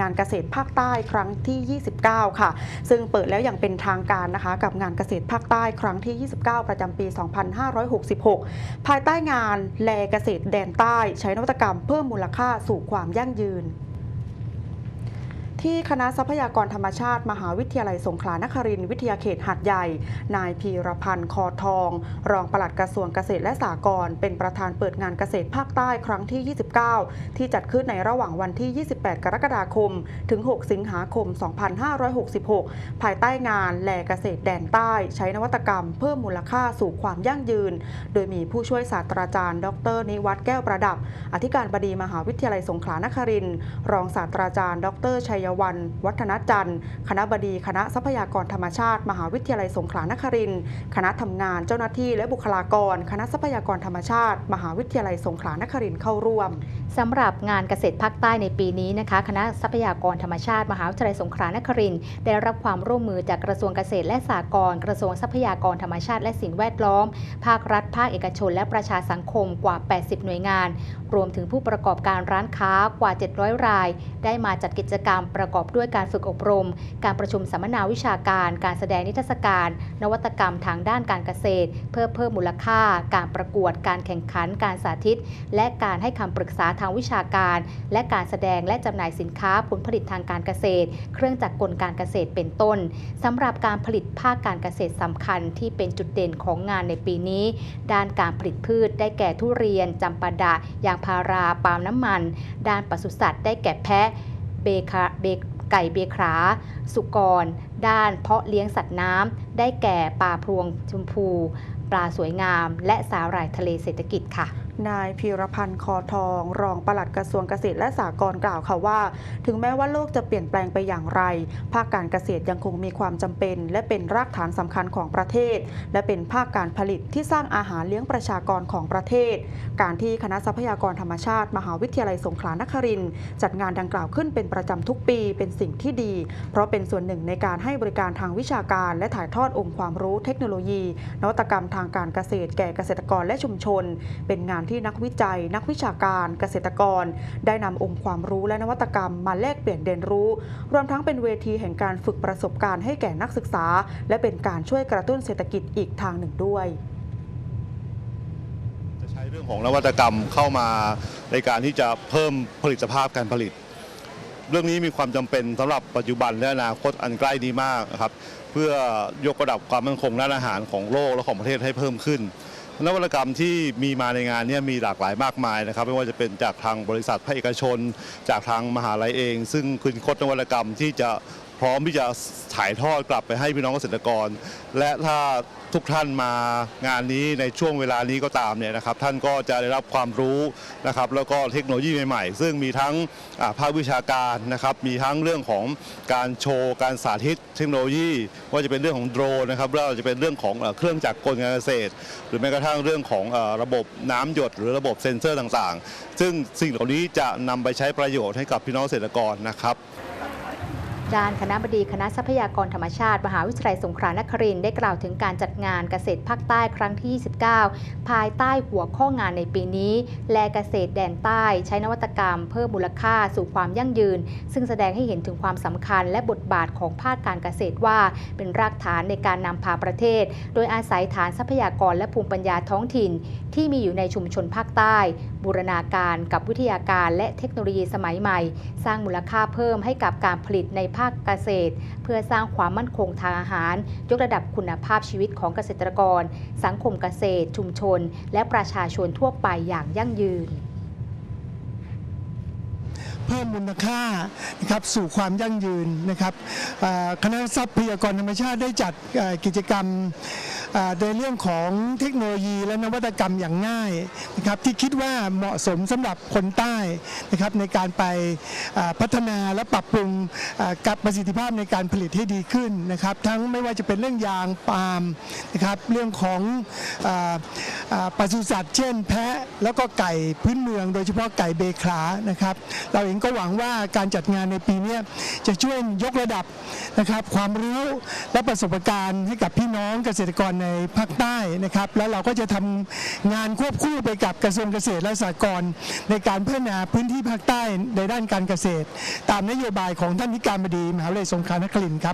งานเกษตรภาคใต้ครั้งที่ 29 ค่ะ ซึ่งเปิดแล้วอย่างเป็นทางการนะคะกับงานเกษตรภาคใต้ครั้งที่ 29 ประจำปี 2566 ภายใต้งานแลเกษตรแดนใต้ ใช้นวัตกรรมเพิ่มมูลค่าสู่ความยั่งยืน ที่คณะทรัพยากรธรรมชาติ มหาวิทยาลัยสงขลานครินทร์วิทยาเขตหัดใหญ่ นายพีรพันธ์คอทอง รองปลัดกระทรวงเกษตรและสหกรณ์เป็นประธานเปิดงานเกษตรภาคใต้ครั้งที่ 29 ที่จัดขึ้นในระหว่างวันที่ 28 กรกฎาคม ถึง 6 สิงหาคม 2566 ภายใต้งานแลเกษตรแดนใต้ ใช้นวัตกรรม เพิ่มมูลค่าสู่ความยั่งยืน โดยมีผู้ช่วยศาสตราจารย์ ดร นิวัฒน์แก้วประดับ อธิการบดีมหาวิทยาลัยสงขลานครินทร์รองศาสตราจารย์ ดรชัยวันวัฒนจันทร์ คณะบดีคณะทรัพยากรธรรมชาติ มหาวิทยาลัยสงขลานครินทร์คณะทำงานเจ้าหน้าที่และบุคลากร คณะทรัพยากรธรรมชาติ มหาวิทยาลัยสงขลานครินทร์เข้าร่วมสำหรับงานเกษตรภาคใต้ในปีนี้นะคะ คณะทรัพยากรธรรมชาติ มหาวิทยาลัยสงขลานครินทร์ได้รับความร่วมมือจากกระทรวงเกษตรและสหกรณ์กระทรวงทรัพยากรธรรมชาติและสิ่งแวดล้อม ภาครัฐ ภาคเอกชน และประชาสังคมกว่า 80 หน่วยงาน รวมถึงผู้ประกอบการร้านค้ากว่า 700 ราย ได้มาจัดกิจกรรมประประกอบด้วยการฝึกอบรม การประชุมสัมมนาวิชาการ การแสดงนิทรรศการ นวัตกรรมทางด้านการเกษตร เพื่อเพิ่มมูลค่า การประกวด การแข่งขัน การสาธิต และการให้คำปรึกษาทางวิชาการ และการแสดงและจำหน่ายสินค้าผลผลิตทางการเกษตร เครื่องจักรกลการเกษตรเป็นต้นสำหรับการผลิตภาคการเกษตรสำคัญที่เป็นจุดเด่นของงานในปีนี้ ด้านการผลิตพืช ได้แก่ทุเรียนจำปาดะยางพาราปาล์มน้ำมัน ด้านปศุสัตว์ได้แก่แพะ เบคาเบไก่เบครา สุกร ด้านเพาะเลี้ยงสัตว์น้ำ ได้แก่ปลาพรวงชมพู ปลาสวยงาม และสาหร่ายทะเลเศรษฐกิจค่ะ นายพีรพันธ์คอทอง รองปลัดกระทรวงเกษตรและสหกรณ์กล่าวค่ะว่า ถึงแม้ว่าโลกจะเปลี่ยนแปลงไปอย่างไร ภาคการเกษตรยังคงมีความจำเป็น และเป็นรากฐานสำคัญของประเทศ และเป็นภาคการผลิตที่สร้างอาหารเลี้ยงประชากรของประเทศ การที่คณะทรัพยากรธรรมชาติ มหาวิทยาลัยสงขลานครินทร์จัดงานดังกล่าวขึ้นเป็นประจำทุกปีเป็นสิ่งที่ดี เพราะเป็นส่วนหนึ่งในการให้บริการทางวิชาการ และถ่ายทอดองค์ความรู้เทคโนโลยี นวัตกรรมทางการเกษตรแก่เกษตรกรและชุมชน เป็นงานที่นักวิจัย นักวิชาการเกษตรกร ได้นำองค์ความรู้และนวัตกรรมมาแลกเปลี่ยนเรียนรู้ รวมทั้งเป็นเวทีแห่งการฝึกประสบการณ์ให้แก่นักศึกษา และเป็นการช่วยกระตุ้นเศรษฐกิจอีกทางหนึ่งด้วยจะใช้เรื่องของนวัตกรรมเข้ามาในการที่จะเพิ่มผลิตภาพการผลิต เรื่องนี้มีความจำเป็นสำหรับปัจจุบันและอนาคตอันใกล้นี้มากครับ เพื่อยกระดับความมั่นคงด้านอาหารของโลกและของประเทศให้เพิ่มขึ้น นวัตกรรมที่มีมาในงานเนี้มีหลากหลายมากมายนะครับ ไม่ว่าจะเป็นจากทางบริษัทภาคเอกชน จากทางมหาลัยเอง ซึ่งคุณคดนวัตกรรมที่จะ พร้อมที่จะถ่ายทอดกลับไปให้พี่น้องเกษตรกร และถ้าทุกท่านมางานนี้ในช่วงเวลานี้ก็ตามเนี่ยนะครับท่านก็จะได้รับความรู้นะครับแล้วก็เทคโนโลยีใหม่ๆ ซึ่งมีทั้งภาควิชาการนะครับมีทั้งเรื่องของการโชว์การสาธิตเทคโนโลยี ว่าจะเป็นเรื่องของโดรนนะครับแล้วจะเป็นเรื่องของเครื่องจักรกลการเกษตร หรือแม้กระทั่งเรื่องของระบบน้ำหยด หรือระบบเซ็นเซอร์ต่างๆ ซึ่งสิ่งเหล่านี้จะนำไปใช้ประโยชน์ให้กับพี่น้องเกษตรกรนะครับ ด้านคณะบดีคณะทรัพยากรธรรมชาติ มหาวิทยาลัยสงขลานครินทร์ได้กล่าวถึงการจัดงานเกษตรภาคใต้ครั้งที่ 29 ภายใต้หัวข้องานในปีนี้ แลเกษตรแดนใต้ใช้นวัตกรรม เพิ่มมูลค่าสู่ความยั่งยืน ซึ่งแสดงให้เห็นถึงความสำคัญและบทบาทของภาคการเกษตรว่า เป็นรากฐานในการนำพาประเทศ โดยอาศัยฐานทรัพยากรและภูมิปัญญาท้องถิ่น ที่มีอยู่ในชุมชนภาคใต้ บูรณาการกับวิทยาการและเทคโนโลยีสมัยใหม่ สร้างมูลค่าเพิ่มให้กับการผลิตในภาคาคเกษตร เพื่อสร้างความมั่นคงทางอาหาร ยกระดับคุณภาพชีวิตของเกษตรกร สังคมเกษตร ชุมชน และประชาชนทั่วไปอย่างยั่งยืน เพิ่มมูลค่านะครับสู่ความยั่งยืนนะครับคณะทรัพยากรธรรมชาติได้จัดกิจกรรมในเรื่องของเทคโนโลยีและนวัตกรรมอย่างง่ายนะครับที่คิดว่าเหมาะสมสำหรับคนใต้นะครับในการไปพัฒนาและปรับปรุงกับประสิทธิภาพในการผลิตให้ดีขึ้นนะครับ ทั้งไม่ว่าจะเป็นเรื่องยางปาล์มนะครับเรื่องของปศุสัตว์เช่น แพะแล้วก็ไก่พื้นเมือง โดยเฉพาะไก่เบคลานะครับเราเองก็หวังว่าการจัดงานในปีนี้จะช่วยยกระดับนะครับความรู้และประสบการณ์ให้กับพี่น้องเกษตรกรในภาคใต้นะครับ แล้วเราก็จะทำงานควบคู่ไปกับกระทรวงเกษตรและสหกรณ์ในการพัฒนาพื้นที่ภาคใต้ในด้านการเกษตร ตามนโยบายของท่านนิการบดีมหาวิทยาลัยสงขลานครินทร์ครับ